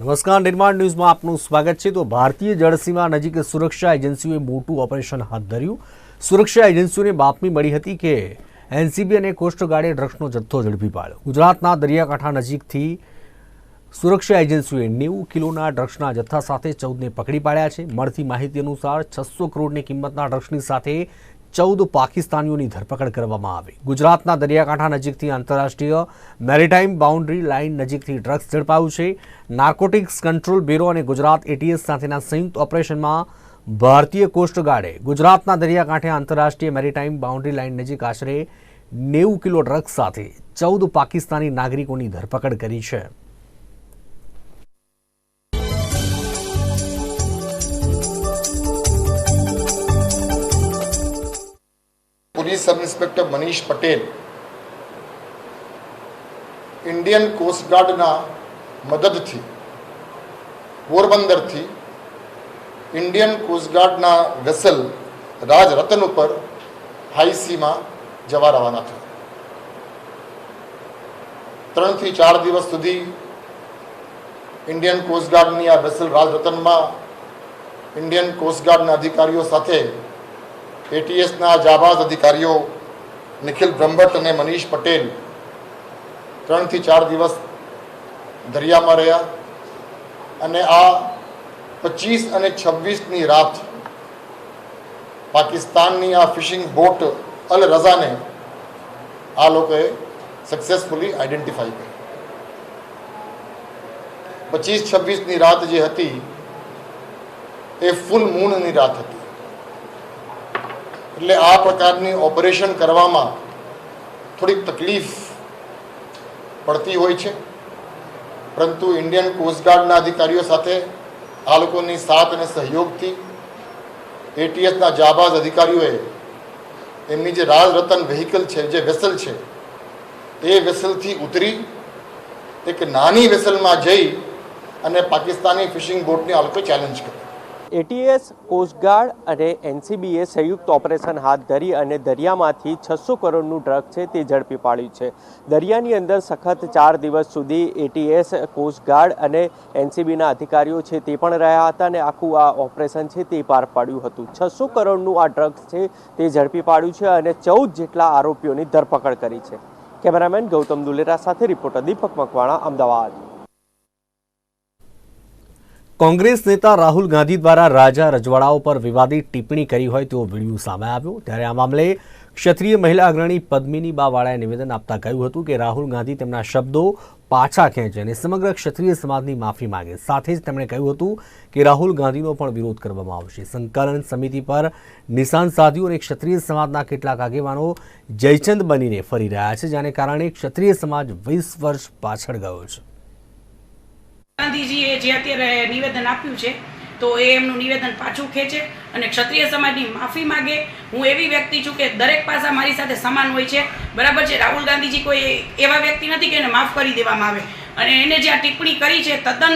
નમસ્કાર, નિર્માણ ન્યૂઝમાં આપનું સ્વાગત છે. તો ભારતીય જળસીમા નજીક સુરક્ષા એજન્સીઓએ મોટું ઓપરેશન હાથ ધર્યું. સુરક્ષા એજન્સીઓને બાતમી મળી હતી કે એનસીબી અને કોસ્ટગાર્ડે ડ્રગ્સનો જથ્થો ઝડપી પાડ્યો. ગુજરાતના દરિયાકાંઠા નજીકથી સુરક્ષા એજન્સીઓએ નેવું કિલોના ડ્રગ્સના જથ્થા સાથે ચૌદને પકડી પાડ્યા છે. મળતી માહિતી અનુસાર છસો કરોડની કિંમતના ડ્રગ્સની સાથે ચૌદ પાકિસ્તાનીઓની ધરપકડ કરવામાં આવી. ગુજરાતના દરિયાકાંઠા નજીકથી આંતરરાષ્ટ્રીય મેરીટાઈમ બાઉન્ડ્રી લાઇન નજીકથી ડ્રગ્સ ઝડપાયું છે. નાર્કોટિક્સ કંટ્રોલ બ્યુરો અને ગુજરાત એટીએસ સાથેના સંયુક્ત ઓપરેશનમાં ભારતીય કોસ્ટગાર્ડે ગુજરાતના દરિયાકાંઠે આંતરરાષ્ટ્રીય મેરીટાઈમ બાઉન્ડ્રી લાઇન નજીક આશરે નેવું કિલો ડ્રગ્સ સાથે ચૌદ પાકિસ્તાની નાગરિકોની ધરપકડ કરી છે. Sub inspector Manish Patel Indian કોસ્ટગાર્ડના મદદથી, પોરબંદરથી ઇન્ડિયન કોસ્ટગાર્ડના વેસલ રાજરતન ઉપર હાઈસીમાં જવા રવાના થયા. ત્રણથી ચાર દિવસ સુધી ઇન્ડિયન કોસ્ટગાર્ડની આ વેસલ રાજ રતનમાં ઇન્ડિયન કોસ્ટગાર્ડના અધિકારીઓ સાથે એટીએસના જાબાઝ અધિકારીઓ નિખિલ બ્રહ્મભટ્ટ અને મનીષ પટેલ ત્રણથી ચાર દિવસ દરિયામાં રહ્યા અને આ પચીસ અને છવ્વીસની રાત પાકિસ્તાનની આ ફિશિંગ બોટ અલ રઝાને આ લોકોએ સક્સેસફુલી આઈડેન્ટિફાઈ કરી. પચીસ છવ્વીસની રાત જે હતી એ ફૂલ મૂનની રાત હતી. એટલે આ પ્રકારની ઓપરેશન કરવામાં થોડીક તકલીફ પડતી હોય છે. પરંતુ ઇન્ડિયન કોસ્ટગાર્ડના અધિકારીઓ સાથે આ લોકોની સાથ અને સહયોગથી એટીએસના જાબાઝ અધિકારીઓએ એમની જે રાજરતન વ્હીકલ છે, જે વેસલ છે, એ વેસલથી ઉતરી એક નાની વેસલમાં જઈ અને પાકિસ્તાની ફિશિંગ બોટને આ લોકોએ ચેલેન્જ કરી એટીએસ કોસ્ટગાર્ડ અને એનસીબીએ સંયુક્ત ઓપરેશન હાથ ધરી અને દરિયામાંથી છસો કરોડનું ડ્રગ છે તે ઝડપી પાડ્યું છે. દરિયાની અંદર સખત ચાર દિવસ સુધી એટીએસ કોસ્ટગાર્ડ અને એનસીબીના અધિકારીઓ છે તે પણ રહ્યા હતા અને આખું આ ઓપરેશન છે તે પાર પાડ્યું હતું. છસો કરોડનું આ ડ્રગ્સ છે તે ઝડપી પાડ્યું છે અને ચૌદ જેટલા આરોપીઓની ધરપકડ કરી છે. કેમેરામેન ગૌતમ દુલેરા સાથે રિપોર્ટર દીપક મકવાણા, અમદાવાદ. કોંગ્રેસ નેતા રાહુલ ગાંધી દ્વારા રાજા રજવાડાઓ પર વિવાદિત ટિપ્પણી કરી હોય તેવો વીડિયો સામે આવ્યો. ત્યારે આ મામલે ક્ષત્રિય મહિલા અગ્રણી પદ્મિની બાવાળાએ નિવેદન આપતા કહ્યું હતું કે રાહુલ ગાંધી તેમના શબ્દો પાછા ખેંચે અને સમગ્ર ક્ષત્રિય સમાજની માફી માંગે. સાથે જ તેમણે કહ્યું હતું કે રાહુલ ગાંધીનો પણ વિરોધ કરવામાં આવશે. સંકલન સમિતિ પર નિશાન સાધ્યું અને ક્ષત્રિય સમાજના કેટલાક આગેવાનો જયચંદ બનીને ફરી રહ્યા છે, જેને કારણે ક્ષત્રિય સમાજ વીસ વર્ષ પાછળ ગયો છે. ગાંધીજીએ જે અત્યારે નિવેદન આપ્યું છે, તો એ એમનું નિવેદન પાછું ખેંચે અને ક્ષત્રિય સમાજની માફી માગે. હું એવી વ્યક્તિ છું કે દરેક પાસા મારી સાથે સમાન હોય છે. બરાબર છે, રાહુલ ગાંધીજી કોઈ એવા વ્યક્તિ નથી કે એને માફ કરી દેવામાં આવે. અને એને જે આ ટિપ્પણી કરી છે, તદ્દન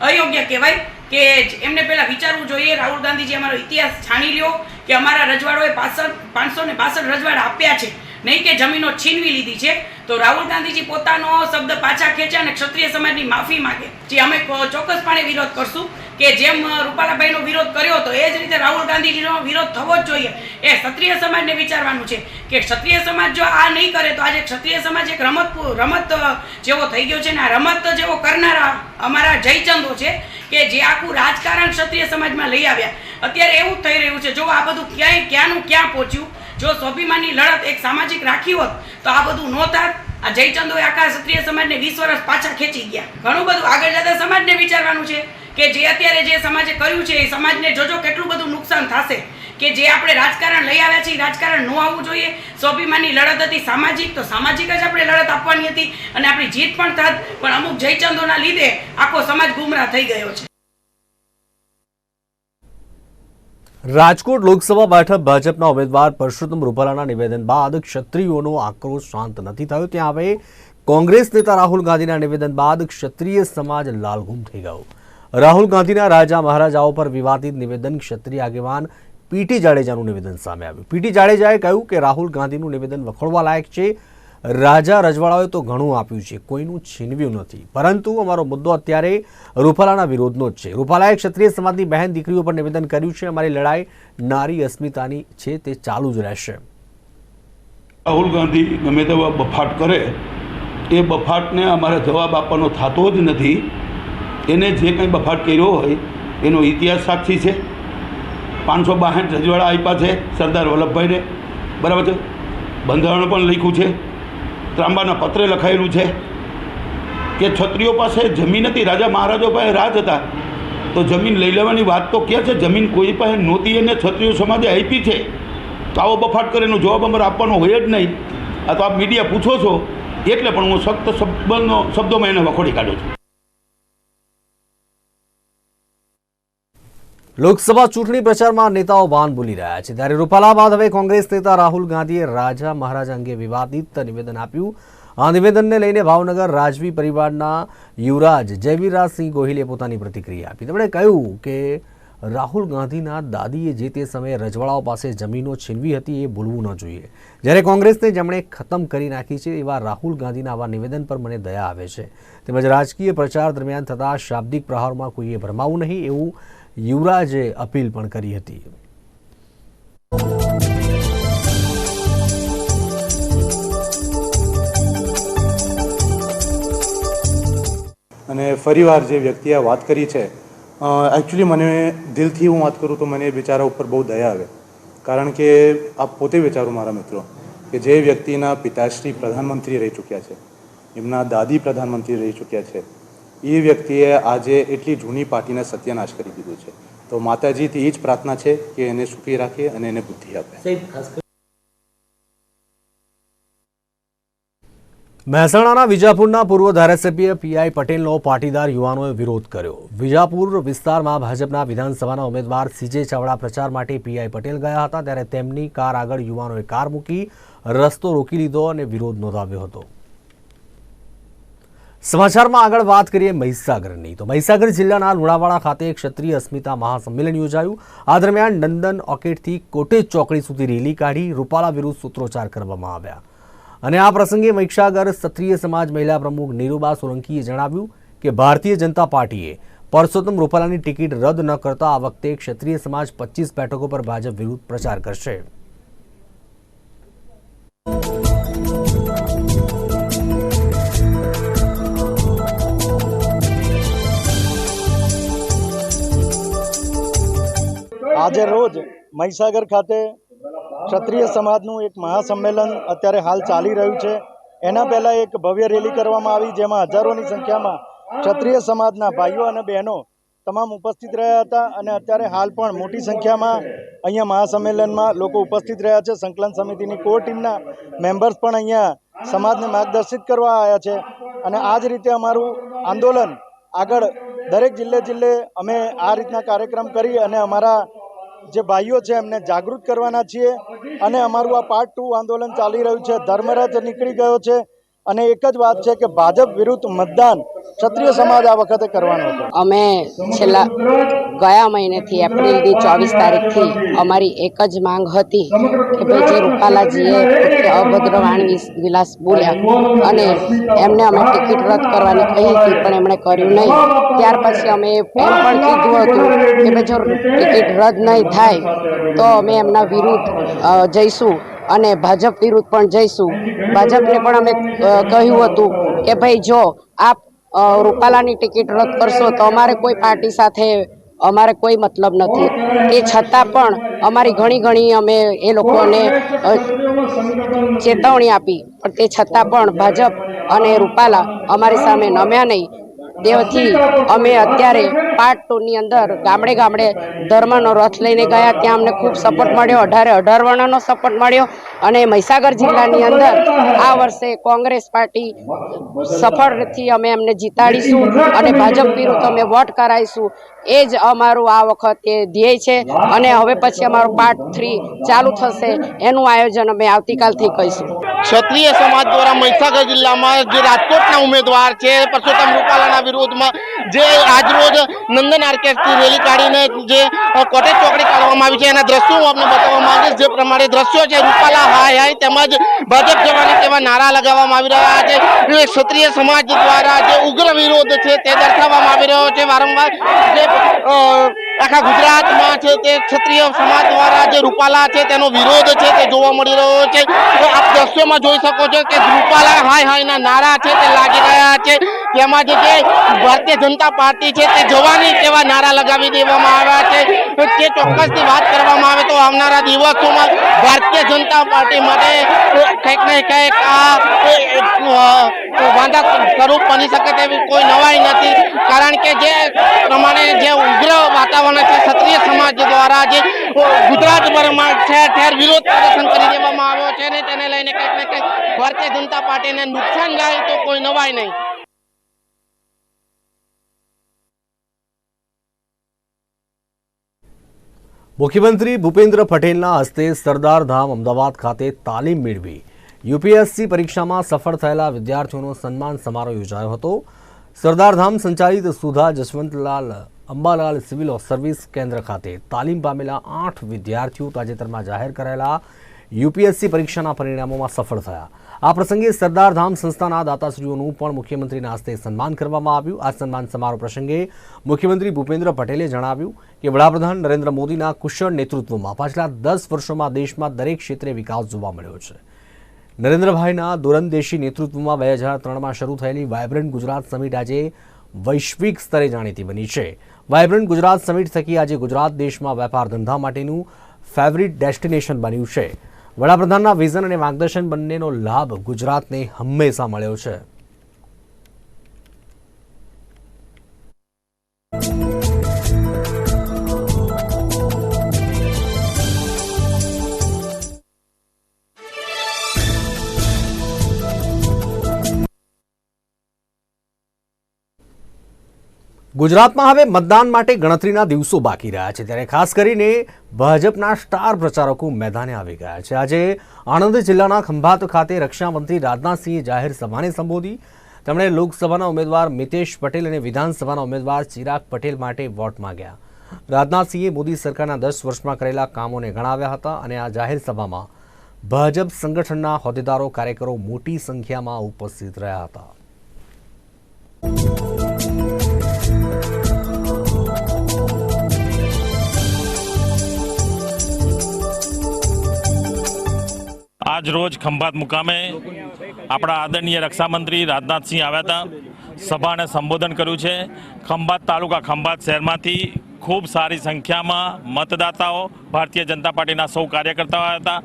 અયોગ્ય કહેવાય કે એમને પહેલાં વિચારવું જોઈએ. રાહુલ ગાંધીજી અમારો ઇતિહાસ જાણી લ્યો કે અમારા રજવાડોએ પાસઠ, પાંચસો ને પાસઠ રજવાડા આપ્યા છે. નહીં કે જમીનો છીનવી લીધી છે, તો રાહુલ ગાંધીજી પોતાનો શબ્દ પાછા ખેંચે અને ક્ષત્રિય સમાજની માફી માગે. જે અમે ચોક્કસપણે વિરોધ કરશું કે જેમ રૂપાલાભાઈનો વિરોધ કર્યો હતો એ જ રીતે રાહુલ ગાંધીજીનો વિરોધ થવો જ જોઈએ. એ ક્ષત્રિય સમાજને વિચારવાનું છે કે ક્ષત્રિય સમાજ જો આ નહીં કરે તો આજે ક્ષત્રિય સમાજ એક રમત રમત જેવો થઈ ગયો છે ને આ રમત જેવો કરનારા અમારા જયચંદો છે કે જે આખું રાજકારણ ક્ષત્રિય સમાજમાં લઈ આવ્યા. અત્યારે એવું થઈ રહ્યું છે. જો આ બધું ક્યાંય, ક્યાંનું ક્યાં પહોંચ્યું? જો સ્વાભિમાનની લડત એક સામાજિક રાખી હોત, તો આ બધું ન થાત આ જયચંદોએ આખા ક્ષત્રિય સમાજને વીસ વર્ષ પાછા ખેંચી ગયા. ઘણું બધું આગળ જતા સમાજને વિચારવાનું છે કે જે અત્યારે જે સમાજે કર્યું છે, એ સમાજને જોજો કેટલું બધું નુકસાન થશે. કે જે આપણે રાજકારણ લઈ આવ્યા છીએ રાજકારણ ન આવવું જોઈએ. સ્વાભિમાનની લડત હતી સામાજિક, તો સામાજિક જ આપણે લડત આપવાની હતી અને આપણી જીત પણ થાત. પણ અમુક જયચંદોના લીધે આખો સમાજ ગુમરાહ થઈ ગયો છે. રાજકોટ લોકસભા બેઠક ભાજપના ઉમેદવાર પરસોત્તમ રૂપાલાના નિવેદન બાદ ક્ષત્રિયોનો આક્રોશ શાંત નથી થયો. ત્યાં હવે કોંગ્રેસ નેતા રાહુલ ગાંધીના નિવેદન બાદ ક્ષત્રિય સમાજ લાલઘુમ થઈ ગયો. રાહુલ ગાંધીના રાજા મહારાજાઓ પર વિવાદિત નિવેદન ક્ષત્રિય આગેવાન પીટી જાડેજાનું નિવેદન સામે આવ્યું. પીટી જાડેજાએ કહ્યું કે રાહુલ ગાંધીનું નિવેદન વખોડવા લાયક છે. રાજા રજવાડાઓએ તો ઘણું આપ્યું છે, કોઈનું છીનવ્યું નથી. પરંતુ અમારો મુદ્દો અત્યારે રૂપાલાના વિરોધનો જ છે. રૂપાલાએ ક્ષત્રિય સમાજની બહેન દીકરીઓ પર નિવેદન કર્યું છે, અમારી લડાઈ નારી અસ્મિતાની છે, તે ચાલુ જ રહેશે. રાહુલ ગાંધી ગમે તેવા બફાટ કરે, એ બફાટને અમારે જવાબ આપવાનો થતો જ નથી. એને જે કંઈ બફાટ કર્યો હોય, એનો ઇતિહાસ સાક્ષી છે. પાંચસો બાસઠ રજવાડા આપ્યા છે સરદાર વલ્લભભાઈને. બરાબર છે? બંધારણ પણ લખ્યું છે. ત્રાંબાના પત્રે લખાયેલું છે કે છત્રીઓ પાસે જમીન હતી, રાજા મહારાજો પાસે રાજ હતા. તો જમીન લઈ લેવાની વાત તો ક્યાં છે? જમીન કોઈ પાસે નહોતી એને છત્રીઓ સમાજે આપી છે. તો આવો બફાટ કરીને જવાબ અમારે આપવાનો હોય જ નહીં. આ તો આપ મીડિયા પૂછો છો. એટલે પણ હું સખ્ત શબ્દનો શબ્દોમાં એને વખોડી કાઢું છું. લોકસભા ચૂંટણી પ્રચારમાં નેતાઓ વાન બોલી રહ્યા છે. ત્યારે રૂપાલા બાદ હવે કોંગ્રેસ નેતા રાહુલ ગાંધીએ રાજા મહારાજા અંગે વિવાદિત નિવેદન આપ્યું. આ નિવેદનને લઈને ભાવનગર રાજવી પરિવારના યુવરાજ જયવીરરાજસિંહ ગોહિલે પોતાની પ્રતિક્રિયા આપી. તેમણે કહ્યું કે રાહુલ ગાંધીના દાદીએ જે તે સમયે રજવાડાઓ પાસે જમીનો છીનવી હતી એ ભૂલવું ન જોઈએ. જ્યારે કોંગ્રેસને જેમણે ખતમ કરી નાખી છે એવા રાહુલ ગાંધીના આવા નિવેદન પર મને દયા આવે છે. તેમજ રાજકીય પ્રચાર દરમિયાન થતા શાબ્દિક પ્રહારોમાં કોઈએ ભરમાવું નહીં એવું યુવરાજે અપીલ પણ કરી હતી. અને ફરીવાર જે વ્યક્તિએ વાત કરી છે એકચ્યુઅલી મને દિલથી હું વાત કરું તો મને એ બિચારા ઉપર બહુ દયા આવે. કારણ કે આપ પોતે વિચારો મારા મિત્રો, કે જે વ્યક્તિના પિતાશ્રી પ્રધાનમંત્રી રહી ચૂક્યા છે, એમના દાદી પ્રધાનમંત્રી રહી ચૂક્યા છે એ વ્યક્તિએ આજે એટલી જૂની પાર્ટીને સત્યનાશ કરી દીધું છે. તો માતાજીથી એ જ પ્રાર્થના છે કે એને સુખી રાખે અને એને બુદ્ધિ આપે. મહેસાણાના વિજાપુરના પૂર્વ ધારાસભ્ય પીઆઈ પટેલનો પાટીદાર યુવાનોએ વિરોધ કર્યો. વિજાપુર વિસ્તારમાં ભાજપના વિધાનસભાના ઉમેદવાર સીજે ચાવડા પ્રચાર માટે પીઆઈ પટેલ ગયા હતા ત્યારે તેમની કાર આગળ યુવાનોએ કાર મૂકી રસ્તો રોકી લીધો અને વિરોધ નોંધાવ્યો હતો. સમાચારમાં આગળ વાત કરીએ મહીસાગરની. તો મહીસાગર જિલ્લાના લુણાવાડા ખાતે ક્ષત્રિય અસ્મિતા મહાસંમેલન યોજાયું. આ દરમિયાન નંદન ઓકેટથી કોટેજ ચોકડી સુધી રેલી કાઢી રૂપાલા વિરુદ્ધ સૂત્રોચ્ચાર કરવામાં આવ્યા. અને આ પ્રસંગે મહીસાગર ક્ષત્રિય સમાજ મહિલા પ્રમુખ નીરુબા સોલંકીએ જણાવ્યું કે ભારતીય જનતા પાર્ટીએ પરસોત્તમ રૂપાલાની ટિકિટ રદ ન કરતા આ વખતે ક્ષત્રિય સમાજ પચીસ બેઠકો પર ભાજપ વિરુદ્ધ પ્રચાર કરશે. આજે રોજ મહીસાગર ખાતે ક્ષત્રિય સમાજનું એક મહાસંમેલન અત્યારે હાલ ચાલી રહ્યું છે. એના પહેલાં એક ભવ્ય રેલી કરવામાં આવી, જેમાં હજારોની સંખ્યામાં ક્ષત્રિય સમાજના ભાઈઓ અને બહેનો તમામ ઉપસ્થિત રહ્યા હતા અને અત્યારે હાલ પણ મોટી સંખ્યામાં અહીંયા મહાસંમેલનમાં લોકો ઉપસ્થિત રહ્યા છે. સંકલન સમિતિની કોર ટીમના મેમ્બર્સ પણ અહીંયા સમાજને માર્ગદર્શિત કરવા આવ્યા છે. અને આ જ રીતે અમારું આંદોલન આગળ દરેક જિલ્લે જિલ્લે અમે આ રીતના કાર્યક્રમ કરી અને અમારા જે ભાઈઓ છે એમને જાગૃત કરવાના છીએ અને અમારું આ પાર્ટ ટુ આંદોલન ચાલી રહ્યું છે. ધર્મરથ નીકળી ગયો છે. અને એક જ વાત છે કે ભાજપ વિરુદ્ધ મતદાન ક્ષત્રિય સમાજ આ વખતે કરવાનો છે અમે છેલ્લા ગયા મહિનેથી એપ્રિલની ચોવીસ તારીખથી અમારી એક જ માંગ હતી કે ભાઈ જે રૂપાલાજીએ અભદ્ર વાણી વિલાસ બોલ્યા અને એમને અમે ટિકિટ રદ કરવાની કહી હતી, પણ એમણે કર્યું નહીં. ત્યાર પછી અમે એમ પણ કીધું હતું કે ભાઈ જો ટિકિટ રદ નહીં થાય તો અમે એમના વિરુદ્ધ જઈશું. અને ભાજપ વિરુદ્ધ પણ જઈશું. ભાજપને પણ અમે કહ્યું હતું કે ભાઈ જો આપ રૂપાલાની ટિકિટ રદ કરશો તો અમારે કોઈ પાર્ટી સાથે, અમારે કોઈ મતલબ નથી. તે છતાં પણ અમારી ઘણી ઘણી અમે એ લોકોને ચેતવણી આપી. પણ તે છતાં પણ ભાજપ અને રૂપાલા અમારી સામે નમ્યા નહીં. તેથી અમે અત્યારે પાર્ટ ટુની અંદર ગામડે ગામડે ધર્મનો રથ લઈને ગયા. ત્યાં અમને ખૂબ સપોર્ટ મળ્યો. અઢારે અઢાર વર્ણનો સપોર્ટ મળ્યો. અને મહીસાગર જિલ્લાની અંદર આ વર્ષે કોંગ્રેસ પાર્ટી સફળથી અમે એમને જીતાડીશું અને ભાજપ વિરુદ્ધ અમે વોટ કરાવીશું. એ જ અમારું આ વખતે ધ્યેય છે. અને હવે પછી અમારું પાર્ટ થ્રી ચાલુ થશે. એનું આયોજન અમે આવતીકાલથી કરીશું. ક્ષત્રિય સમાજ દ્વારા મહીસાગર જિલ્લામાં જે રાજકોટના ઉમેદવાર છે, પરસોત્તમ રૂપાલાના વિરોધમાં જે આજરોજ નંદન આર્કેસ્ટ્રી રેલી કાઢીને જે કોટેજ ચોકડી કાઢવામાં આવી છે. એના દ્રશ્યો હું આપને બતાવવા માંગીશ. જે પ્રમાણે દ્રશ્યો છે, રૂપાલા હાય હાય તેમજ ભાજપ જવાની તેવા નારા લગાવવામાં આવી રહ્યા છે. ક્ષત્રિય સમાજ દ્વારા જે ઉગ્ર વિરોધ છે, તે દર્શાવવામાં આવી રહ્યો છે. વારંવાર જે આખા ગુજરાતમાં છે તે ક્ષત્રિય સમાજ દ્વારા જે રૂપાલા છે તેનો વિરોધ છે તે જોવા મળી રહ્યો છે. તો આપ દ્રશ્યોમાં જોઈ શકો છો કે રૂપાલા હાય હાયના નારા છે તે લાગી રહ્યા છે. તેમાં જે ભારતીય જનતા પાર્ટી છે તે જવાની તેવા નારા લગાવી દેવામાં આવ્યા છે. તે ચોક્કસથી વાત કરવામાં આવે તો આવનારા દિવસોમાં ભારતીય જનતા પાર્ટી માટે કંઈક ને કંઈક આ વાંધા સ્વરૂપ બની શકે તેવી કોઈ નવાઈ નથી. કારણ કે જે પ્રમાણે જે ઉગ્ર વાતાવરણ છે. ક્ષત્રિય સમાજ દ્વારા જે ગુજરાતભરમાં ઠેર ઠેર વિરોધ પ્રદર્શન કરી દેવામાં આવ્યો છે ને તેને લઈને કંઈક ને કંઈક ભારતીય જનતા પાર્ટીને નુકસાન જાય તો કોઈ નવાય નહીં. મુખ્યમંત્રી ભૂપેન્દ્ર પટેલના હસ્તે સરદાર ધામ અમદાવાદ ખાતે તાલીમ મેળવી. યુપીએસસી પરીક્ષામાં સફળ થયેલા વિદ્યાર્થીઓનો સન્માન સમારોહ યોજાયો હતો. સરદાર ધામ સંચાલિત સુધા જશવંતલાલ અંબાલાલ સિવિલ સર્વિસ કેન્દ્ર ખાતે તાલીમ પામેલા આઠ વિદ્યાર્થીઓ તાજેતરમાં જાહેર કરાયેલા યુપીએસસી પરીક્ષાના પરિણામોમાં સફળ થયા. આ પ્રસંગે સરદારધામ સંસ્થાના દાતાશ્રીઓનું પણ મુખ્યમંત્રીના હસ્તે સન્માન કરવામાં આવ્યું. આ સન્માન સમારોહ પ્રસંગે મુખ્યમંત્રી ભૂપેન્દ્ર પટેલે જણાવ્યું કે વડાપ્રધાન નરેન્દ્ર મોદીના કુશળ નેતૃત્વમાં પાછલા દસ વર્ષોમાં દેશમાં દરેક ક્ષેત્રે વિકાસ જોવા મળ્યો છે. નરેન્દ્રભાઈના દૂરંદેશી નેતૃત્વમાં બે હજાર ત્રણમાં શરૂ થયેલી વાયબ્રન્ટ ગુજરાત સમિટ આજે વૈશ્વિક સ્તરે જાણીતી બની છે. વાયબ્રન્ટ ગુજરાત સમિટ થકી આજે ગુજરાત દેશમાં વેપાર ધંધા માટેનું ફેવરિટ ડેસ્ટિનેશન બન્યું છે. વડાપ્રધાનના વિઝન અને માર્ગદર્શન બંનેનો લાભ ગુજરાતને હંમેશા મળ્યો છે. ગુજરાતમાં હવે મતદાન માટે ગણતરીના દિવસો બાકી રહ્યા છે, ત્યારે ખાસ કરીને ભાજપના સ્ટાર પ્રચારકો મેદાને આવી ગયા છે. આજે આણંદ જિલ્લાના ખંભાત ખાતે રક્ષામંત્રી રાજનાથસિંહે જાહેર સભાને સંબોધી. તેમણે લોકસભાના ઉમેદવાર મિતેશ પટેલ અને વિધાનસભાના ઉમેદવાર ચિરાગ પટેલ માટે વોટ માંગ્યા. રાજનાથસિંહે મોદી સરકારના દસ વર્ષમાં કરેલા કામોને ગણાવ્યા હતા અને આ જાહેર સભામાં ભાજપ સંગઠનના હોદ્દેદારો, કાર્યકરો મોટી સંખ્યામાં ઉપસ્થિત રહ્યા હતા. આજ રોજ ખંભાત મુકામે આપણા આદરણીય રક્ષામંત્રી રાજનાથસિંહ આવ્યા હતા, સભાને સંબોધન કર્યું છે. ખંભાત તાલુકા ખંભાત શહેરમાંથી ખૂબ સારી સંખ્યામાં મતદાતાઓ ભારતીય જનતા પાર્ટીના સૌ કાર્યકર્તાઓ હતા.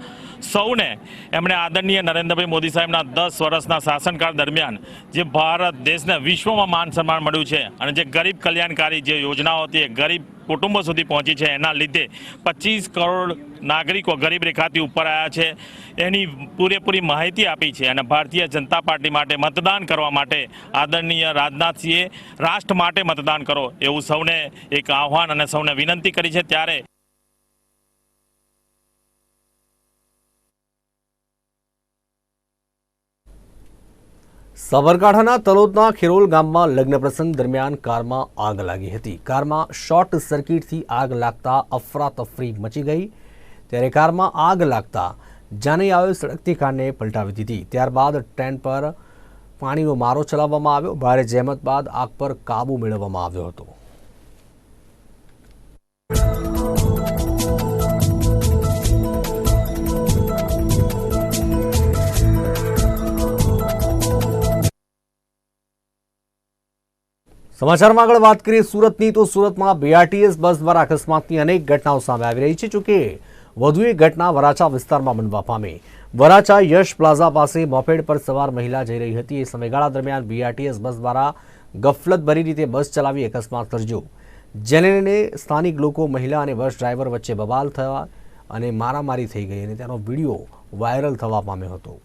સૌને એમણે આદરણીય નરેન્દ્રભાઈ મોદી સાહેબના દસ વર્ષના શાસનકાળ દરમિયાન જે ભારત દેશને વિશ્વમાં માન સન્માન મળ્યું છે અને જે ગરીબ કલ્યાણકારી જે યોજનાઓ હતી, એ ગરીબ કુટુંબો સુધી પહોંચી છે, એના લીધે પચીસ કરોડ નાગરિકો ગરીબ રેખાથી ઉપર આવ્યા છે. એની પૂરેપૂરી માહિતી આપી છે અને ભારતીય જનતા પાર્ટી માટે મતદાન કરવા માટે આદરણીય રાજનાથસિંહે રાષ્ટ્ર માટે મતદાન કરો એવું સૌને એક આહ્વાન અને સૌને વિનંતી કરી છે. ત્યારે સાબરકાંઠાના તલોદના ખેરોલ ગામમાં લગ્ન પ્રસંગ દરમિયાન કારમાં આગ લાગી હતી. કારમાં શોર્ટ સર્કિટથી આગ લાગતા અફરાતફરી મચી ગઈ. ત્યારે કારમાં આગ લાગતા જાને આવે સળગતી કારને પલટાવી દીધી. ત્યારબાદ ટ્રેન પર પાણીનો મારો ચલાવવામાં આવ્યો. ભારે જહેમત બાદ આગ પર કાબુ મેળવવામાં આવ્યો હતો. સમાચારમાં આગળ વાત કરીએ સુરતની, તો સુરતમાં બીઆરટીએસ બસ દ્વારા અકસ્માતની અનેક ઘટનાઓ સામે આવી રહી છે. જોકે વધુ એક ઘટના વરાછા વિસ્તારમાં બનવા પામી. વરાછા યશ પ્લાઝા પાસે મોપેડ પર સવાર મહિલા જઈ રહી હતી. એ સમયગાળા દરમિયાન બીઆરટીએસ બસ દ્વારા ગફલતભરી રીતે બસ ચલાવી અકસ્માત સર્જ્યો. જેને લઈને સ્થાનિક લોકો, મહિલા અને બસ ડ્રાઈવર વચ્ચે બબાલ થયા અને મારામારી થઈ ગઈ અને તેનો વીડિયો વાયરલ થવા પામ્યો હતો.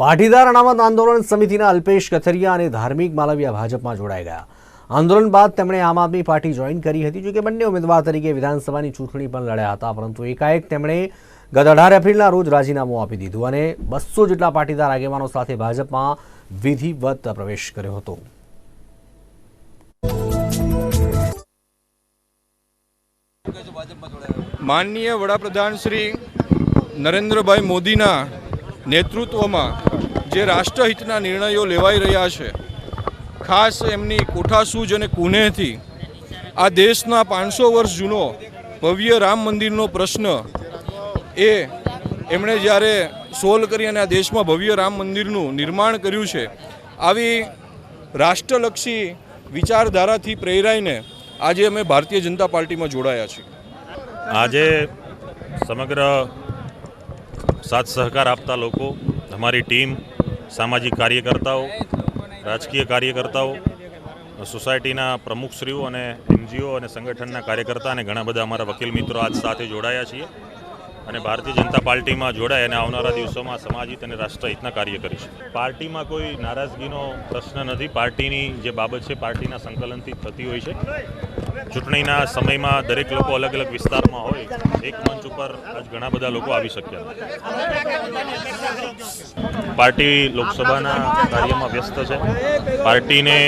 પાટીદાર અનામત આંદોલન સમિતિના અલ્પેશ કથરિયા અને ધાર્મિક માલવિયા ભાજપમાં જોડાઈ ગયા. આંદોલન બાદ તેમણે આમ આદમી પાર્ટી જોઈન કરી હતી, જોકે બંને ઉમેદવાર તરીકે વિધાનસભાની ચૂંટણી પણ લડ્યા હતા, પરંતુ એકાએક તેમણે ગત અઢાર એપ્રિલના રોજ રાજીનામું આપી દીધું અને બસો જેટલા પાટીદાર આગેવાનો સાથે ભાજપમાં વિધિવત પ્રવેશ કર્યો હતો. માનનીય વડાપ્રધાન શ્રી નરેન્દ્રભાઈ મોદીના નેતૃત્વમાં જે રાષ્ટ્રહિતના નિર્ણયો લેવાઈ રહ્યા છે, ખાસ એમની કોઠાસૂજ અને કુનેહથી આ દેશના પાંચસો વર્ષ જૂનો ભવ્ય રામ મંદિરનો પ્રશ્ન એ એમણે જ્યારે સોલ્વ કરી અને આ દેશમાં ભવ્ય રામ મંદિરનું નિર્માણ કર્યું છે, આવી રાષ્ટ્રલક્ષી વિચારધારાથી પ્રેરાઈને આજે અમે ભારતીય જનતા પાર્ટીમાં જોડાયા છીએ. આજે સમગ્ર સાથ સહકાર આપતા લોકો, અમારી ટીમ, સામાજિક કાર્યકર્તાઓ, રાજકીય કાર્યકર્તાઓ, સોસાયટીના પ્રમુખશ્રીઓ અને એનજીઓ અને સંગઠનના કાર્યકર્તા અને ઘણા બધા અમારા વકીલ મિત્રો આજ સાથે જોડાયા છીએ. અને ભારતીય જનતા પાર્ટીમાં જોડાય અને આવનારા દિવસોમાં સમાજિત અને રાષ્ટ્રહિતના કાર્ય કરીશું પાર્ટીમાં કોઈ નારાજગીનો પ્રશ્ન નથી. પાર્ટીની જે બાબત છે, પાર્ટીના સંકલનથી થતી હોય છે. ચૂંટણીના સમયમાં દરેક લોકો અલગ અલગ વિસ્તારમાં હોય, એક મંચ ઉપર આજ ઘણા બધા લોકો આવી શક્યા પાર્ટી લોકસભાના કાર્યમાં વ્યસ્ત છે. પાર્ટીને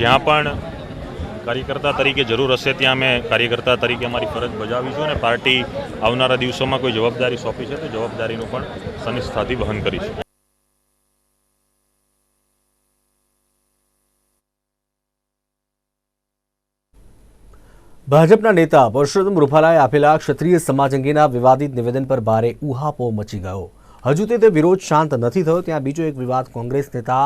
જ્યાં પણ કાર્યકર્તા તરીકે જરૂર હશે ત્યાં અમે કાર્યકર્તા તરીકે અમારી ફરજ બજાવીશું અને પાર્ટી આવનારા દિવસોમાં કોઈ જવાબદારી સોંપી છે તો જવાબદારીનું પણ સનિષ્ઠાથી વહન કરીશું. ભાજપના નેતા પરષોત્તમ રૂપાલાએ આપેલા ક્ષત્રિય સમાજ અંગેના વિવાદિત નિવેદન પર ભારે ઉહાપો મચી ગયો. હજુ તે વિરોધ શાંત નથી થયો, ત્યાં બીજો એક વિવાદ કોંગ્રેસ નેતા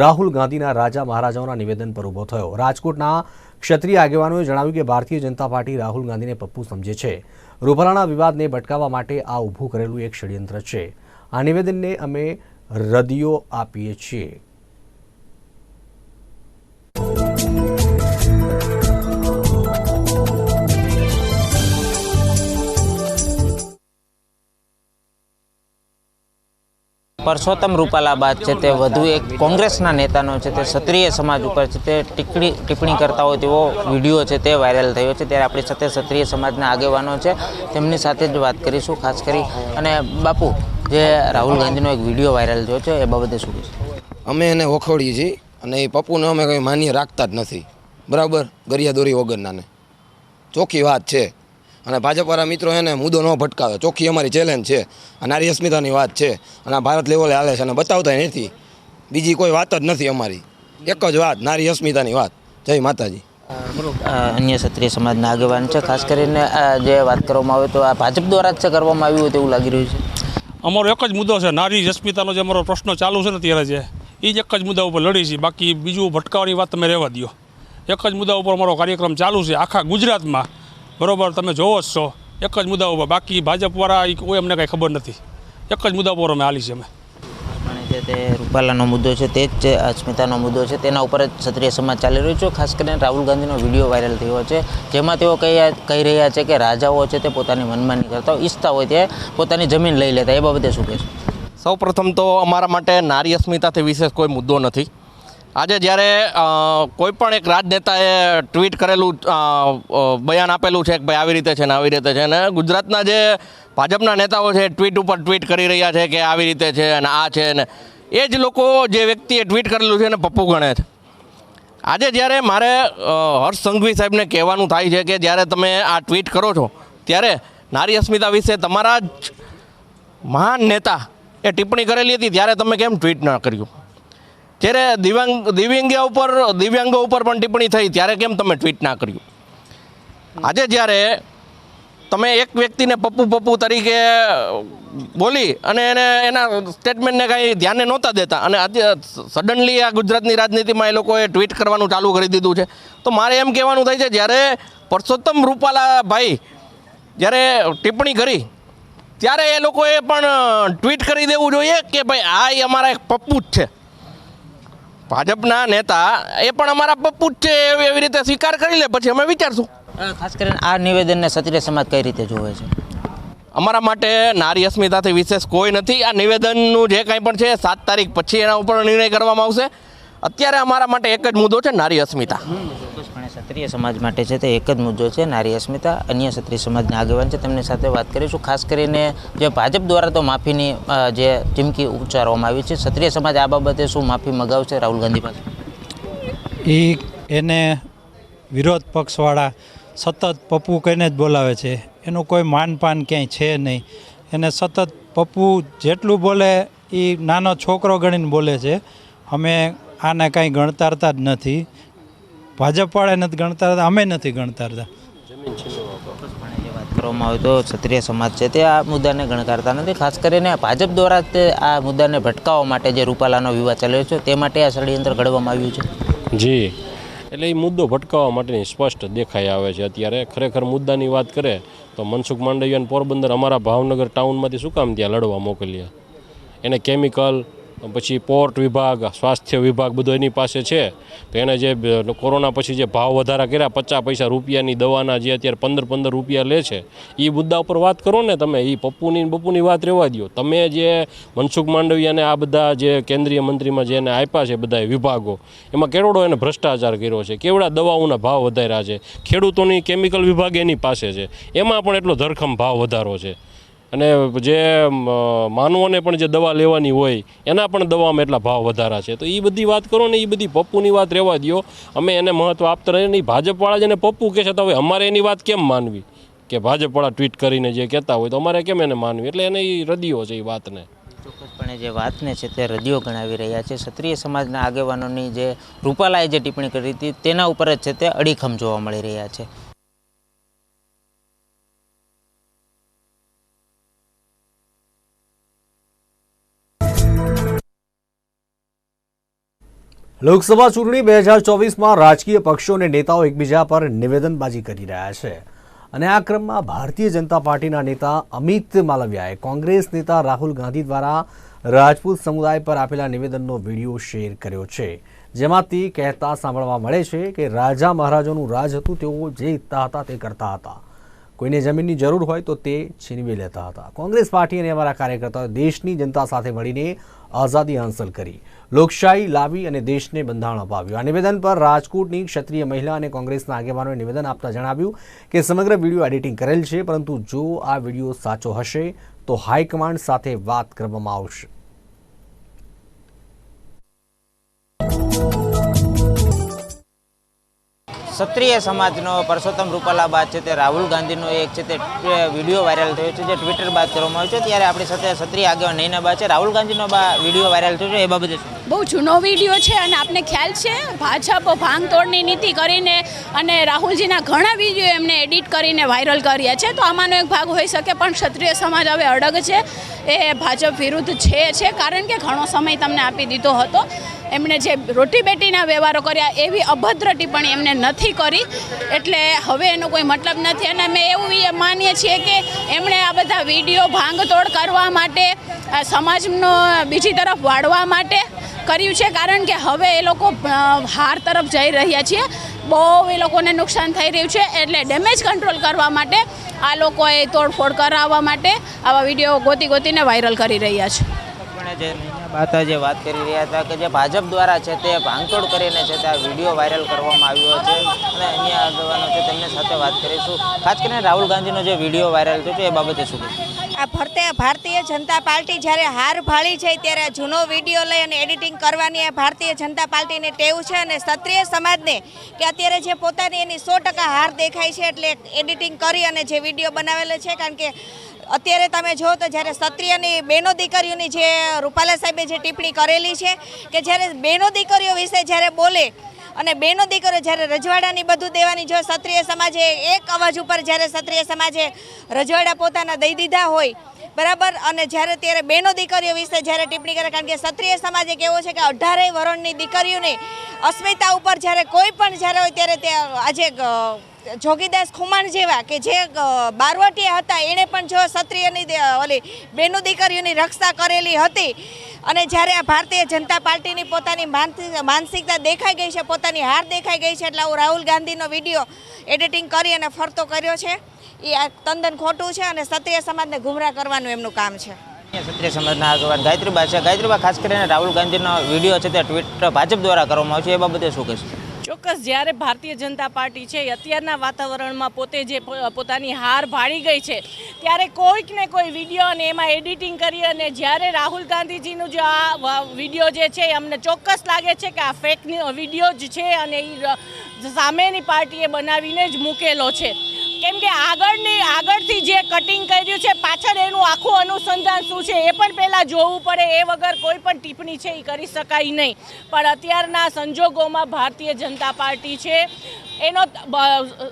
રાહુલ ગાંધીના રાજા મહારાજાઓના નિવેદન પર ઊભો થયો. રાજકોટના ક્ષત્રિય આગેવાનોએ જણાવ્યું કે ભારતીય જનતા પાર્ટી રાહુલ ગાંધીને પપ્પુ સમજે છે. રૂપાલાના વિવાદને ભટકાવવા માટે આ ઊભું કરેલું એક ષડયંત્ર છે. આ નિવેદનને અમે રદિયો આપીએ છીએ. પરસોત્તમ રૂપાલા બાદ છે તે વધુ એક કોંગ્રેસના નેતાનો છે તે ક્ષત્રિય સમાજ ઉપર છે તે ટીકડી ટિપ્પણી કરતા હોય તેવો વીડિયો છે તે વાયરલ થયો છે. ત્યારે આપણી સાથે ક્ષત્રિય સમાજના આગેવાનો છે. તેમની સાથે જ વાત કરીશું, ખાસ કરી. અને બાપુ, જે રાહુલ ગાંધીનો એક વીડિયો વાયરલ થયો છે, એ બાબતે શું અમે એને વખોડીએ છીએ અને એ પપ્પુને અમે કંઈ માન્ય રાખતા જ નથી. બરાબર? ગરિયાદોરી વગરનાને ચોખ્ખી વાત છે. અને ભાજપવાળા મિત્રો એને મુદ્દો ન ભટકાવે. ચોખ્ખી અમારી ચેલેન્જ છે. આ નારી અસ્મિતાની વાત છે. અને આ ભારત લેવલે હાલે છે અને બતાવતા નથી. બીજી કોઈ વાત જ નથી અમારી. એક જ વાત નારી અસ્મિતાની વાત. જય માતાજી. અન્ય ક્ષત્રિય સમાજના આગેવાન છે. ખાસ કરીને આ જે વાત કરવામાં આવે તો આ ભાજપ દ્વારા જ છે કરવામાં આવ્યું હોય તેવું લાગી રહ્યું છે. અમારો એક જ મુદ્દો છે. નારી અસ્મિતાનો જે અમારો પ્રશ્ન ચાલુ છે ને ત્યારે જે એ જ એક જ મુદ્દા ઉપર લડી છે. બાકી બીજું ભટકાવાની વાત તમે રહેવા દો એક જ મુદ્દા ઉપર અમારો કાર્યક્રમ ચાલુ છે. આખા ગુજરાતમાં બરોબર તમે જોવો જ છો. એક જ મુદ્દા ઉપર. બાકી ભાજપવાળા એ કોઈ અમને કાંઈ ખબર નથી. એક જ મુદ્દા ઉપર અમે હાલી છે અમે. અને જે તે રૂપાલાનો મુદ્દો છે તે જ અસ્મિતાનો મુદ્દો છે. તેના ઉપર જ ક્ષત્રિય સમાજ ચાલી રહ્યો છે. ખાસ કરીને રાહુલ ગાંધીનો વીડિયો વાયરલ થયો છે જેમાં તેઓ કહી કહી રહ્યા છે કે રાજાઓ છે તે પોતાની મનમાની કરતા હોય ઈચ્છતા હોય તે પોતાની જમીન લઈ લેતા. એ બાબતે શું કહેશો? સૌ પ્રથમ તો અમારા માટે નારી અસ્મિતાથી વિશેષ કોઈ મુદ્દો નથી. આજે જ્યારે કોઈ પણ એક રાજનેતાએ ટ્વીટ કરેલું બયાન આપેલું છે કે ભાઈ આવી રીતે છે ને આવી રીતે છે ને ગુજરાતના જે ભાજપના નેતાઓ છે ટ્વીટ ઉપર ટ્વીટ કરી રહ્યા છે કે આવી રીતે છે અને આ છે ને, એ જ લોકો જે વ્યક્તિએ ટ્વીટ કરેલું છે ને પપ્પુ ગણે છે. આજે જ્યારે મારે હર્ષ સંઘવી સાહેબને કહેવાનું થાય છે કે જ્યારે તમે આ ટ્વીટ કરો છો, ત્યારે નારી અસ્મિતા વિશે તમારા જ મહાન નેતા એ ટિપ્પણી કરેલી હતી, ત્યારે તમે કેમ ટ્વીટ ના કર્યું? જ્યારે દિવ્યાંગ દિવ્યાંગો ઉપર દિવ્યાંગો ઉપર પણ ટિપ્પણી થઈ, ત્યારે કેમ તમે ટ્વીટ ના કર્યું? આજે જ્યારે તમે એક વ્યક્તિને પપ્પુ પપ્પુ તરીકે બોલી અને એને, એના સ્ટેટમેન્ટને કાંઈ ધ્યાને નહોતા દેતા અને આજે સડનલી આ ગુજરાતની રાજનીતિમાં એ લોકોએ ટ્વીટ કરવાનું ચાલુ કરી દીધું છે, તો મારે એમ કહેવાનું થાય છે, જ્યારે પરસોત્તમ રૂપાલા ભાઈ જ્યારે ટિપ્પણી કરી, ત્યારે એ લોકોએ પણ ટ્વીટ કરી દેવું જોઈએ કે ભાઈ આ અમારા એક પપ્પુ જ છે. ભાજપના નેતા એ પણ અમારા પપ્પુ જ છે એવી રીતે સ્વીકાર કરી લે પછી અમે વિચારશું. ખાસ કરીને આ નિવેદનને ક્ષત્રિય સમાજ કઈ રીતે જોવે છે? અમારા માટે નારી અસ્મિતાથી વિશેષ કોઈ નથી. આ નિવેદનનું જે કાંઈ પણ છે સાત તારીખ પછી એના ઉપર નિર્ણય કરવામાં આવશે. અત્યારે અમારા માટે એક જ મુદ્દો છે નારી અસ્મિતા. ક્ષત્રિય સમાજ માટે છે તે એક જ મુદ્દો છે, નારી અસ્મિતા. અન્ય ક્ષત્રિય સમાજના આગેવાન છે, તેમની સાથે વાત કરીશું. ખાસ કરીને જે ભાજપ દ્વારા તો માફીની જે ચીમકી ઉચ્ચારવામાં આવી છે, ક્ષત્રિય સમાજ આ બાબતે શું માફી મગાવશે રાહુલ ગાંધી પાસે? એ એને વિરોધ પક્ષવાળા સતત પપ્પુ કહીને જ બોલાવે છે. એનું કોઈ માનપાન ક્યાંય છે નહીં. એને સતત પપ્પુ જેટલું બોલે એ નાનો છોકરો ગણીને બોલે છે. અમે આને કાંઈ ગણતારતા જ નથી. ભાજપવાળા નથી ગણતા હતા અમે નથી ગણતા હતા કરવામાં આવે તો ક્ષત્રિય સમાજ છે તે આ મુદ્દાને ગણકારતા નથી. ખાસ કરીને ભાજપ દ્વારા તે આ મુદ્દાને ભટકાવવા માટે જે રૂપાલાનો વિવાદ ચાલ્યો છે તે માટે આ ષડયંત્ર ઘડવામાં આવ્યું છે. જી. એટલે એ મુદ્દો ભટકાવવા માટેની સ્પષ્ટ દેખાઈ આવે છે. અત્યારે ખરેખર મુદ્દાની વાત કરે તો મનસુખ માંડવિયાને પોરબંદર અમારા ભાવનગર ટાઉનમાંથી શું કામ ત્યાં લડવા મોકલ્યા? એને કેમિકલ પછી પોર્ટ વિભાગ, સ્વાસ્થ્ય વિભાગ બધો એની પાસે છે. તો એને જે કોરોના પછી જે ભાવ વધારા કર્યા, પચાસ પૈસા રૂપિયાની દવાના જે અત્યારે પંદર પંદર રૂપિયા લે છે એ મુદ્દા ઉપર વાત કરો ને તમે. એ પપ્પુની બપુની વાત રહેવા દો તમે જે મનસુખ માંડવિયાને આ બધા જે કેન્દ્રીય મંત્રીમાં જે એને આપ્યા છે બધા વિભાગો, એમાં કેવડો એને ભ્રષ્ટાચાર કર્યો છે? કેવડા દવાઓના ભાવ વધાર્યા છે? ખેડૂતોની કેમિકલ વિભાગ એની પાસે છે. એમાં પણ એટલો ધરખમ ભાવ વધારો છે. અને જે માનવોને પણ જે દવા લેવાની હોય, એના પણ દવામાં એટલા ભાવ વધારા છે. તો એ બધી વાત કરો ને એ બધી પપ્પુની વાત રહેવા દો અમે એને મહત્ત્વ આપતા રહીએ નહીં ભાજપવાળા જેને પપ્પુ કહે છે, તો હવે અમારે એની વાત કેમ માનવી? કે ભાજપવાળા ટ્વીટ કરીને જે કહેતા હોય તો અમારે કેમ એને માનવી? એટલે એને એ રદીઓ છે એ વાતને. ચોક્કસપણે જે વાતને છે તે રદીઓ ગણાવી રહ્યા છે. ક્ષત્રિય સમાજના આગેવાનોની જે રૂપાલાએ જે ટિપ્પણી કરી હતી, તેના ઉપર જ છે તે અડીખમ જોવા મળી રહ્યા છે. લોકસભા ચૂંટણી બે હજાર ચોવીસમાં રાજકીય પક્ષો અને નેતાઓ એકબીજા પર નિવેદનબાજી કરી રહ્યા છે. અને આ ક્રમમાં ભારતીય જનતા પાર્ટીના નેતા અમિત માલવિયાએ કોંગ્રેસ નેતા રાહુલ ગાંધી દ્વારા રાજપૂત સમુદાય પર આપેલા નિવેદનનો વીડિયો શેર કર્યો છે. જેમાં તે કહેતા સાંભળવા મળે છે કે રાજા મહારાજોનું રાજ હતું, તેઓ જે ઈચ્છતા હતા તે કરતા હતા. કોઈને જમીનની જરૂર હોય તો તે છીનવી લેતા હતા. કોંગ્રેસ પાર્ટી અને અમારા કાર્યકર્તાઓ દેશની જનતા સાથે મળીને આઝાદી હાંસલ કરી. લોકશાહી લાવી અને દેશને બંધારણ અપાવ્યું. આ નિવેદન પર રાજકોટની ક્ષત્રિય મહિલા અને કોંગ્રેસના આગેવાનોએ નિવેદન આપતા જણાવ્યું કે સમગ્ર વીડિયો એડિટિંગ કરેલ છે, પરંતુ જો આ વીડિયો સાચો હશે, તો હાઈકમાન્ડ સાથે વાત કરવામાં આવશે. ક્ષત્રિય સમાજનો પરસોત્તમ રૂપાલા બાદ છે તે રાહુલ ગાંધીનો એક છે તે વીડિયો વાયરલ થયો છે જે ટ્વિટર બાદ કરવામાં આવ્યો છે. ત્યારે આપણી સાથે ક્ષત્રિય આગેવાન નૈના બા છે. રાહુલ ગાંધીનો બા વીડિયો વાયરલ થયો છે એ બાબતે બહુ જૂનો વીડિયો છે અને આપને ખ્યાલ છે? ભાજપ ભાંગતોડની નીતિ કરીને અને રાહુલજીના ઘણા વીડિયો એમને એડિટ કરીને વાયરલ કર્યા છે. તો આમાંનો એક ભાગ હોઈ શકે, પણ ક્ષત્રિય સમાજ હવે અડગ છે. એ ભાજપ વિરુદ્ધ છે છે. કારણ કે ઘણો સમય તમને આપી દીધો હતો. એમણે જે રોટી બેટીના વ્યવહારો કર્યા એવી અભદ્ર ટિપ્પણી એમને નથી કરી. એટલે હવે એનો કોઈ મતલબ નથી. અને અમે એવું એ માનીએ છીએ કે એમણે આ બધા વીડિયો ભાંગતોડ કરવા માટે સમાજનો બીજી તરફ વાળવા માટે કર્યું છે. કારણ કે હવે એ લોકો હાર તરફ જઈ રહ્યા છે. બહુ એ લોકોને નુકસાન થઈ રહ્યું છે. એટલે ડેમેજ કંટ્રોલ કરવા માટે, આ લોકોએ તોડફોડ કરાવવા માટે આવા વીડિયો ગોતી ગોતીને વાયરલ કરી રહ્યા છે. પણ જે વાત કરી રહ્યા હતા કે જે ભાજપ દ્વારા છે તે ભાંગતોડ કરીને છે તે આ વીડિયો વાયરલ કરવામાં આવ્યો છે. અને અન્ય આગેવાનો છે તેમની સાથે વાત કરીશું. ખાસ કરીને રાહુલ ગાંધીનો જે વીડિયો વાયરલ થયો છે એ બાબતે શું આ ફરતે ભારતીય જનતા પાર્ટી જ્યારે હાર ભાળી છે ત્યારે જૂનો વીડિયો લઈ અને એડિટિંગ કરવાની આ ભારતીય જનતા પાર્ટીની ટેવ છે અને ક્ષત્રિય સમાજને કે અત્યારે જે પોતાની એની સો હાર દેખાય છે એટલે એડિટિંગ કરી અને જે વીડિયો બનાવેલો છે કારણ કે અત્યારે તમે જો તો જ્યારે ક્ષત્રિયની બહેનો દીકરીઓની જે રૂપાલા સાહેબે જે ટિપ્પણી કરેલી છે કે જ્યારે બહેનો દીકરીઓ વિશે જ્યારે બોલે અને બેનો દીકરીઓ જ્યારે રજવાડાની બધું દેવાની જો ક્ષત્રિય સમાજે એક અવાજ ઉપર જ્યારે ક્ષત્રિય સમાજે રજવાડા પોતાના દઈ દીધા હોય, બરાબર? અને જ્યારે ત્યારે બેનો દીકરીઓ વિશે જ્યારે ટિપ્પણી કરે, કારણ કે ક્ષત્રિય સમાજ એક એવો છે કે અઢારેય વરણની દીકરીઓને અસ્મિતા ઉપર જ્યારે કોઈ પણ જ્યારે હોય ત્યારે તે આજે જોગીદાસ ખુમાણ જેવા કે જે બારવટીયા હતા, એણે પણ જો ક્ષત્રિયની ઓલી બેનો દીકરીઓની રક્ષા કરેલી હતી. અને જ્યારે આ ભારતીય જનતા પાર્ટીની પોતાની માનસિક- માનસિકતા દેખાઈ ગઈ છે, પોતાની હાર દેખાઈ ગઈ છે, એટલે આવું રાહુલ ગાંધીનો વીડિયો એડિટિંગ કરી અને ફરતો કર્યો છે. એ આ તદ્દન ખોટું છે અને ક્ષત્રિય સમાજને ગુમરાહ કરવાનું એમનું કામ છે. ક્ષત્રિય સમાજના આગેવાન ગાયત્રીબા છે. ગાયત્રીબા ખાસ કરીને રાહુલ ગાંધીનો વીડિયો છે તે ટ્વિટર ભાજપ દ્વારા કરવામાં આવ્યો છે. એ બાબતે શું કહેશો? ચોક્કસ, જ્યારે ભારતીય જનતા પાર્ટી છે, અત્યારના વાતાવરણમાં પોતે જે પોતાની હાર ભાળી ગઈ છે, ત્યારે કોઈક ને કોઈ વીડિયો અને એમાં એડિટિંગ કરી અને જ્યારે રાહુલ ગાંધીજીનું જે આ વીડિયો જે છે અમને ચોક્કસ લાગે છે કે આ ફેક વીડિયો જ છે અને એ સામેની પાર્ટીએ બનાવીને જ મૂકેલો છે. કેમ કે આગળની આગળથી જે કટિંગ કર્યું છે, પાછળ એનું આખું અનુસંધાન શું છે, એ પણ પહેલાં જોવું પડે, એ વગર કોઈ પણ ટિપ્પણી છે, એ કરી શકાય નહીં. પણ અત્યારના સંજોગોમાં ભારતીય જનતા પાર્ટી છે એનો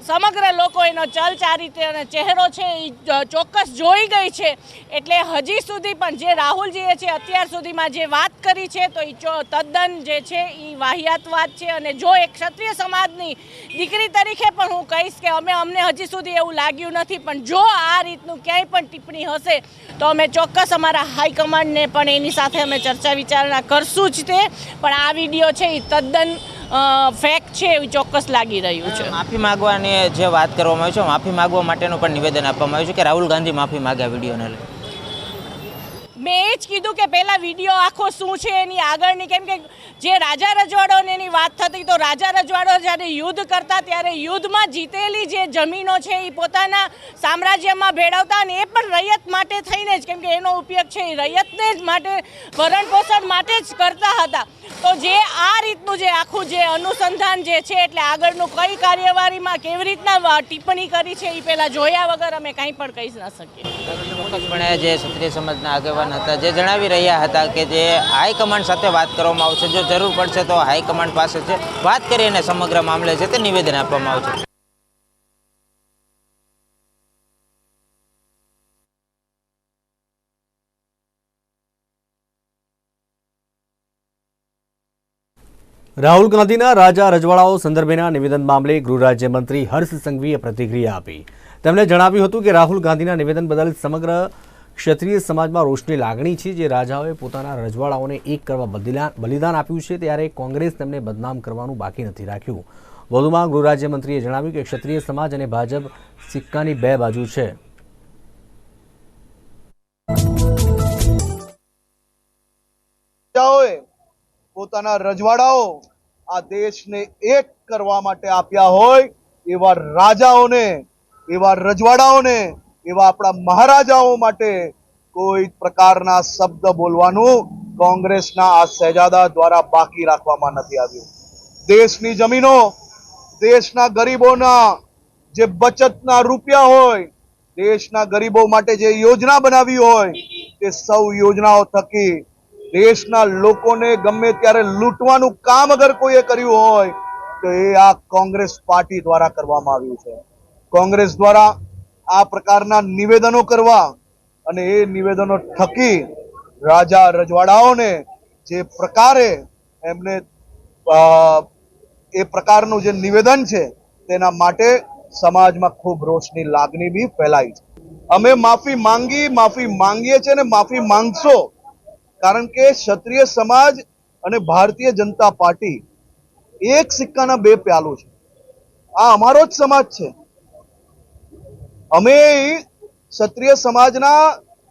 સમગ્ર લોકો એનો ચલચારિત્ર અને ચહેરો છે એ ચોક્કસ જોઈ ગઈ છે. એટલે હજી સુધી પણ જે રાહુલજીએ છે, અત્યાર સુધીમાં જે વાત કરી છે, તો એ તદ્દન જે છે એ વાહિયાત વાત છે. અને જો એક ક્ષત્રિય સમાજની દીકરી તરીકે પણ હું કહીશ કે અમે, અમને હજી સુધી એવું લાગ્યું નથી, પણ જો આ રીતનું ક્યાંય પણ ટિપ્પણી હશે, તો અમે ચોક્કસ અમારા હાઈકમાન્ડને પણ એની સાથે અમે ચર્ચા વિચારણા કરશું જ તે. પણ આ વીડિયો છે એ તદ્દન ફેક છે એવું ચોક્કસ લાગી રહ્યું છે. માફી માંગવાની જે વાત કરવામાં આવી છે, માફી માંગવા માટેનું પણ નિવેદન આપવામાં આવ્યું છે કે રાહુલ ગાંધી માફી માગ્યા વિડીયોને લઈ. મેં એ જ કીધું કે પહેલા વીડિયો આખો શું છે એની આગળની, કેમ કે જે રાજા રજવાડોને એની વાત થતી તો રાજા રજવાડો જ્યારે યુદ્ધ કરતા ત્યારે યુદ્ધમાં જીતેલી જે જમીનો છે એ પોતાના સામ્રાજ્યમાં ભેળવતા અને એ પણ રૈયત માટે થઈને જ, કેમ કે એનો ઉપયોગ છે એ રૈયતને જ માટે, ભરણ પોષણ માટે જ કરતા હતા. તો જે આ રીતનું જે આખું જે અનુસંધાન જે છે એટલે આગળનું કઈ કાર્યવાહીમાં કેવી રીતના ટિપ્પણી કરી છે એ પહેલાં જોયા વગર અમે કંઈ પણ કહી ન શકીએ. ચોક્કસપણે જે ક્ષત્રિય સમાજના આગેવાન હતા, જે જણાવી રહ્યા હતા કે જે હાઈકમાન્ડ સાથે વાત કરવામાં આવશે, જો જરૂર પડશે તો હાઈકમાન્ડ પાસે છે વાત કરીને સમગ્ર મામલે છે તે નિવેદન આપવામાં આવશે. રાહુલ ગાંધીના રાજા રજવાડાઓ સંદર્ભેના નિવેદન મામલે ગૃહ રાજ્યમંત્રી હર્ષ સંઘવીએ પ્રતિક્રિયા આપી. તેમણે જણાવ્યું હતું કે રાહુલ ગાંધીના નિવેદન બદલ સમગ્ર ક્ષત્રિય સમાજમાં રોષની લાગણી છે. જે રાજાઓએ પોતાના રજવાડાઓને એક કરવા બલિદાન આપ્યું છે, ત્યારે કોંગ્રેસ તેમને બદનામ કરવાનું બાકી નથી રાખ્યું. વધુમાં ગૃહ રાજ્યમંત્રીએ જણાવ્યું કે ક્ષત્રિય સમાજ અને ભાજપ સિક્કાની બે બાજુ છે. પોતાના રજવાડાઓ આ દેશને એક કરવા માટે આપ્યા હોય એવા રાજાઓને એવા રજવાડાઓને, એવા આપણા મહારાજાઓ માટે કોઈ પ્રકારના શબ્દ બોલવાનું કોંગ્રેસના આ સહેજાદા દ્વારા બાકી રાખવામાં નથી આવ્યું. દેશની જમીનો, દેશના ગરીબોના જે બચતના રૂપિયા હોય, દેશના ગરીબો માટે જે યોજના બનાવી હોય, તે સૌ યોજનાઓ થકી દેશના લોકોને ગમે ત્યારે લૂંટવાનું કામ અગર કોઈએ કર્યું હોય, તો એ આ કોંગ્રેસ પાર્ટી દ્વારા કરવામાં આવ્યું છે. કોંગ્રેસ દ્વારા આ પ્રકારના નિવેદનો કરવા અને એ નિવેદનો થકી રાજા રજવાડાઓને જે પ્રકારે એમને એ પ્રકારનું જે નિવેદન છે તેના માટે સમાજમાં ખૂબ રોષની લાગણી બી ફેલાઈ છે. અમે માફી માંગી, માફી માંગીએ છીએ અને માફી માંગશો, કારણ કે ક્ષત્રિય સમાજ અને ભારતીય જનતા પાર્ટી એક સિક્કાના બે પ્યાલું છે. આ અમારો જ સમાજ છે. અમે ક્ષત્રિય સમાજના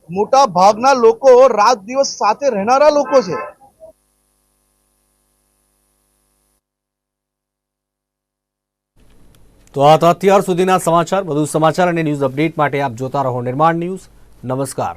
મોટા ભાગના લોકો રાત દિવસ સાથે રહેનારા લોકો છે. તો આ તો અત્યાર સુધીના સમાચાર. વધુ સમાચાર અને ન્યૂઝ અપડેટ માટે આપ જોતા રહો નિર્માણ ન્યૂઝ. નમસ્કાર.